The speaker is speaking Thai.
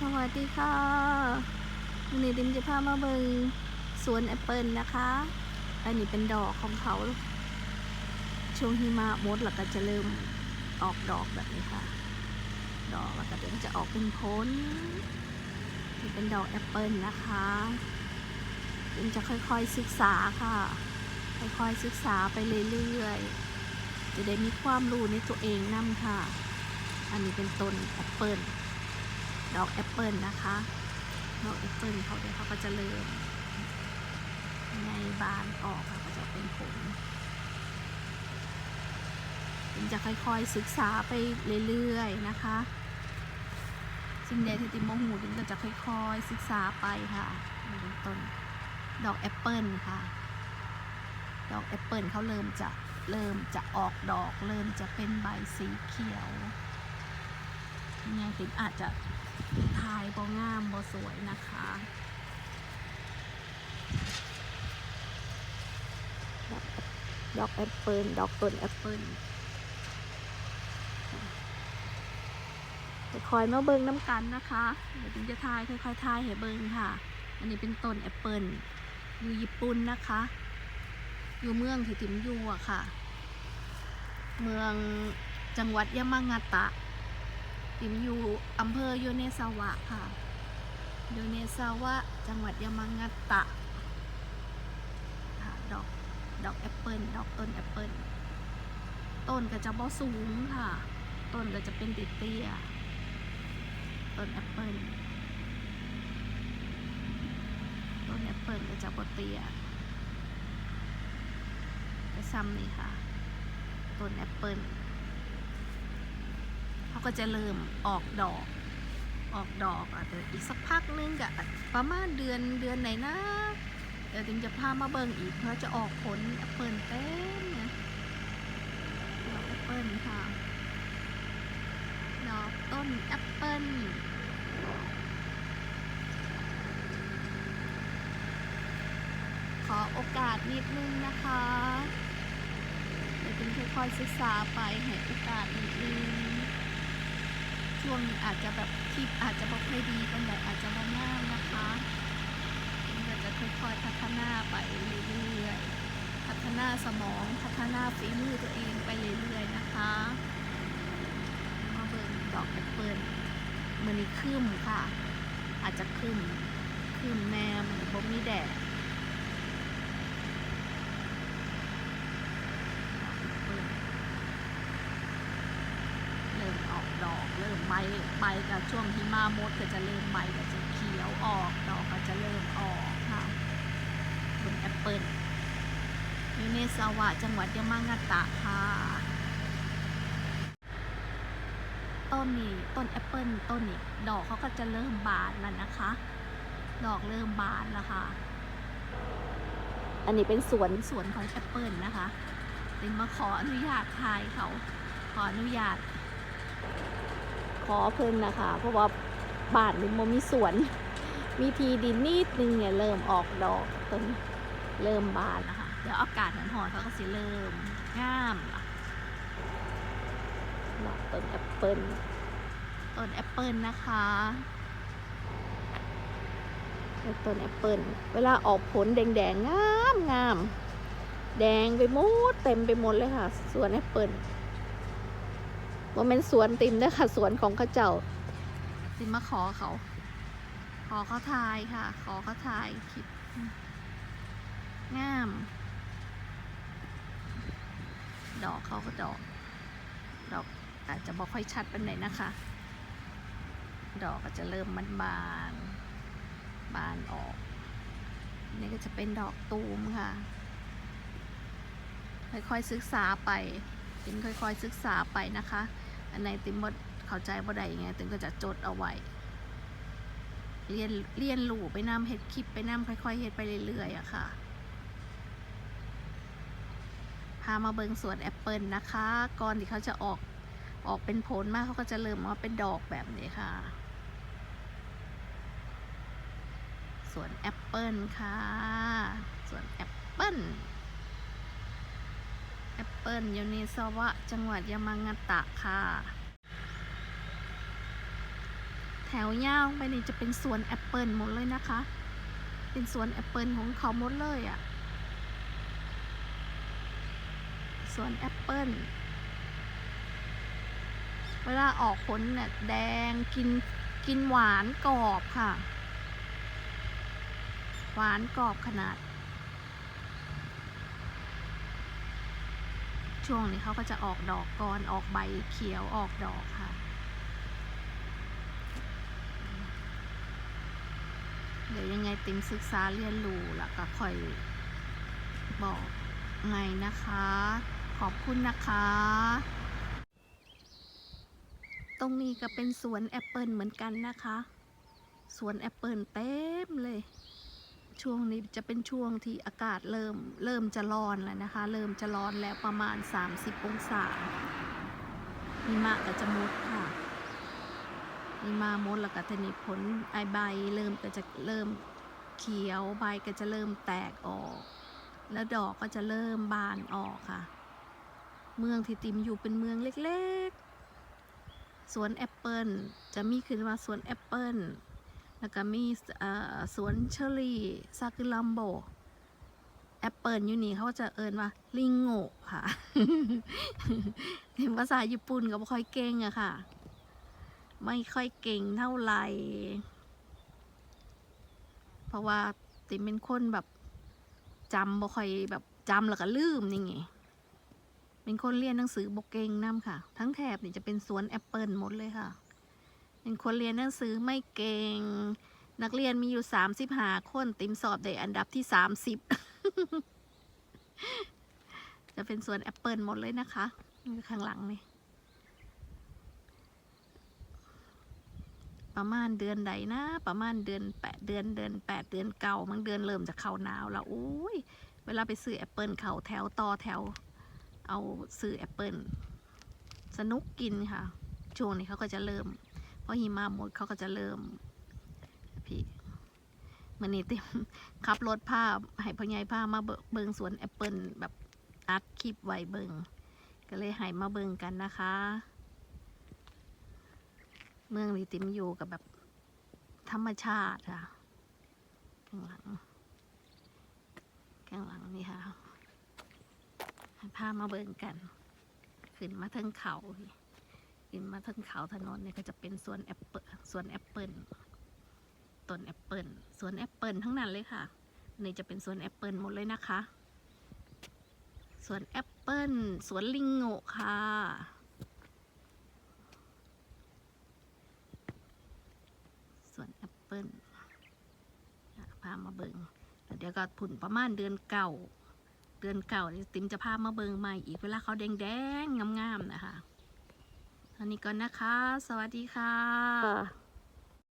สวัสดีค่ะวันนี้ดิมจะพามาเบิงสวนแอปเปิลนะคะ อันนี้เป็นดอกของเขาช่วงหิมะหมดแล้วก็จะเริ่มออกดอกแบบนี้ค่ะ ดอกแล้วก็เดี๋ยวจะออกเป็นผลนี่เป็นดอกแอปเปิลนะคะดิมจะค่อยๆศึกษาค่ะ ค่อยๆศึกษาไปเรื่อยๆ จะได้มีความรู้ในตัวเองนํค่ะ อันนี้เป็นต้นแอปเปิล ดอกแอปเปิลนะคะ ดอกแอปเปิลเขาเดี๋ยวเขาก็จะเริ่มในบานออกค่ะก็จะเป็นผลผมจะค่อยๆศึกษาไปเรื่อยๆนะคะ สิ่งใดที่ติมโมหูดิมก็จะค่อยๆศึกษาไปค่ะเป็นต้นดอกแอปเปิลค่ะ ดอกแอปเปิลเขาเริ่มจะเริ่มจะออกดอก เริ่มจะเป็นใบสีเขียวยังไงติมอาจจะายบ่งามบ่สวยนะคะดอกแอปเปิลดอกต้นแอปเปิลคอยมาเบิ่งน้ำกันนะคะเดี๋ยวจะทายค่อยๆทายให้เบิ่งค่ะ อันนี้เป็นต้นแอปเปิลอยู่ญี่ปุ่นนะคะ อยู่เมืองที่ติมยูอะค่ะ เมืองจังหวัดยามางาตะ ติมอยู่อำเภอโยเนซาวะค่ะโยเนซาวะ จังหวัดยามังาตะค่ะดอกดอกแอปเปิลดอกต้นแอปเปิลต้นก็จะบ่สูงค่ะ ต้นก็จะเป็นติเตี้ยต้นแอปเปิลต้นแอปเปิลก็จะบ่เตี้ยก็ซ้ำนี่ค่ะ ต้นแอปเปิล ก็จะเริ่มออกดอก ออกดอกอะเดี๋ยวอีกสักพักนึงกะประมาณเดือนเดือนไหนนะเดี๋ยวติมจะพามาเบิ่งอีกเพราะจะออกผลแอปเปิลเต็มนะดอกแอปเปิลค่ะดอกต้นแอปเปิลขอโอกาสนิดนึงนะคะ เดี๋ยวติมค่อยๆศึกษาไปให้โอกาสนิดนึง ช่วงนี้อาจจะแบบคลิปอาจจะบ่ค่อยดีกันแต่อาจจะบ่งามนะคะมันก็จะค่อยๆพัฒนาไปเรื่อยๆ พัฒนาสมองพัฒนาฝีมือตัวเองไปเรื่อยๆนะคะ มาเบิ่งดอกแอปเปิลมือนี้ครึ้มค่ะ อาจจะครึ้มครึ้มแนมบ่มีแดดอกแอปเปิล เริ่มออกดอกเริ่ม ใบกับช่วงที่มามดก็จะเริ่มใบก็จะเขียวออกดอกก็จะเริ่มออกค่ะบนแอปเปิลอยู่ในสวะจังหวัดยามางาตะค่ะต้นนี้ต้นแอปเปิลต้นนี้ดอกเขาก็จะเริ่มบานแล้วนะคะ ดอกเริ่มบานแล้วค่ะอันนี้เป็นสวนสวนของแอปเปิลนะคะเป็นมาขออนุญาตถ่ายเขาขออนุญาต ขอเพิ่นนะคะ เพราะว่าบ้านนี่มันมีสวน มีทีดินนิดนึงเนี่ยเริ่มออกดอกต้นเริ่มบานแล้วค่ะเดี๋ยวอากาศหนหอนเขาก็สิเริ่มงามละดอกต้นแอปเปิลต้นแอปเปิลนะคะต้นแอปเปิลเวลาออกผลแดงๆงามงาม แดงไปหมดเต็มไปหมดเลยค่ะ สวนแอปเปิล ว่าเป็นสวนติมเด้อค่ะสวนของเข้าเจ้า ติมมาขอเขา ขอเขาทายค่ะ ขอเขาทายคลิปงาม ดอกเขาก็ดอก ดอกอาจจะบอกค่อยชัดเป็นไหนนะคะ ดอกก็จะเริ่มมันบาน บานออก นี่ก็จะเป็นดอกตูมค่ะ ค่อยๆศึกษาไปติมค่อยๆศึกษาไปนะคะ อันไหนติมบดเข้าใจบ่ได้ยังไงติมก็จะจดเอาไว้เรียนเรียนรู้ไปนำเฮ็ดคลิปไปนำค่อยๆเฮ็ดไปเรื่อยๆอะค่ะ พามาเบิงสวนแอปเปิลนะคะ ก่อนที่เขาจะออกออกเป็นผลมากเขาก็จะเริ่มมาเป็นดอกแบบนี้ค่ะ สวนแอปเปิลค่ะ สวนแอปเปิล เปิลยูนิซาวะ จังหวัดยามางาตะค่ะแถถวยาวไปนี่จะเป็นสวนแอปเปิลหมดเลยนะคะ เป็นสวนแอปเปิลของเขาหมดเลยอะ่ะสวนแอปเปิลเวลาออกผลเนี่ยแดงกินกินหวานกรอบค่ะ หวานกรอบขนาด ช่วงนี้เขาก็จะออกดอกก่อนออกใบเขียวออกดอกค่ะ เดี๋ยวยังไงติมศึกษาเรียนรู้แล้วก็ค่อยบอกไงนะคะ ขอบคุณนะคะ ตรงนี้ก็เป็นสวนแอปเปิลเหมือนกันนะคะ สวนแอปเปิลเต็มเลย ช่วงนี้จะเป็นช่วงที่อากาศเริ่มเริ่มจะร้อนแล้วนะคะ เริ่มจะร้อนแล้วประมาณ 30 องศาหิมะก็จะมดค่ะหิมะมดแล้วก็ทนี้ผลไอใบเริ่มก็จะเริ่มเขียวใบก็จะเริ่มแตกออก แล้วดอกก็จะเริ่มบานออกค่ะ เมืองที่ติมอยู่เป็นเมืองเล็กๆสวนแอปเปิลจะมีขึ้นว่าสวนแอปเปิล แล้วก็มีสวนเชอรี่ซากุลัมโบแอปเปิลยูนี่เขาจะเอินว่าลิงโง่ค่ะภาษาญี่ปุ่นก็ไม่ค่อยเก่งอะค่ะ ไม่ค่อยเก่งเท่าไหร่ เพราะว่าติมเป็นคนแบบจำบ่ค่อยแบบจำแล้วก็ลืมนี่ไงเป็นคนเรียนหนังสือบกเก่งน้ำค่ะ ทั้งแถบนี่จะเป็นสวนแอปเปิลหมดเลยค่ะ เป็นคนเรียนหนังสือไม่เก่ง นักเรียนมีอยู่สามสิบหาคนติมสอบได้อันดับที่สามสิบจะเป็นสวนแอปเปิลหมดเลยนะคะข้างหลังนี่ประมาณเดือนใดนะ ประมาณเดือนแปดเดือนเดือนแปดเดือนเก่ามันเดือนเริ่มจะเข้าหนาวแล้วอุ้ยเวลาไปซื้อแอปเปิลเขาแถวต่อแถว เอาซื้อแอปเปิลสนุกกินค่ะช่วงนี้เขาก็จะเริ่ม พราะหิมะหมดเขาก็จะเริ่มพี่มันนี่ติมขับรถผ้าให้พ่อใหญ่ผ้ามาเบิงสวนแอปเปิลแบบอัดคลิปไว้เบิงก็เลยให้มาเบิงกันนะคะ เมืองนีติมอยู่กับแบบธรรมชาติค่ะข้างหลังข้างหลังนี่ค่ะให้พามาเบิงกัน ขึ้นมาเทิงเขาพี่ ขึ้นมาเทิงเขาถนนเนี่ยก็จะเป็นสวนแอปเปิลสวนแอปเปิลต้นแอปเปิลสวนแอปเปิลทั้งนั้นเลยค่ะนี่จะเป็นสวนแอปเปิลหมดเลยนะคะสวนแอปเปิลสวนลิงโงค่ะ สวนแอปเปิลพามาเบิงเดี๋ยวก็ผุ่นประมาณเดือนเก่า เดือนเก่าติมจะพามาเบิงใหม่อีกเวลาเขาแดงๆงามๆนะคะ อันนี้ก่อนนะคะ สวัสดีค่ะ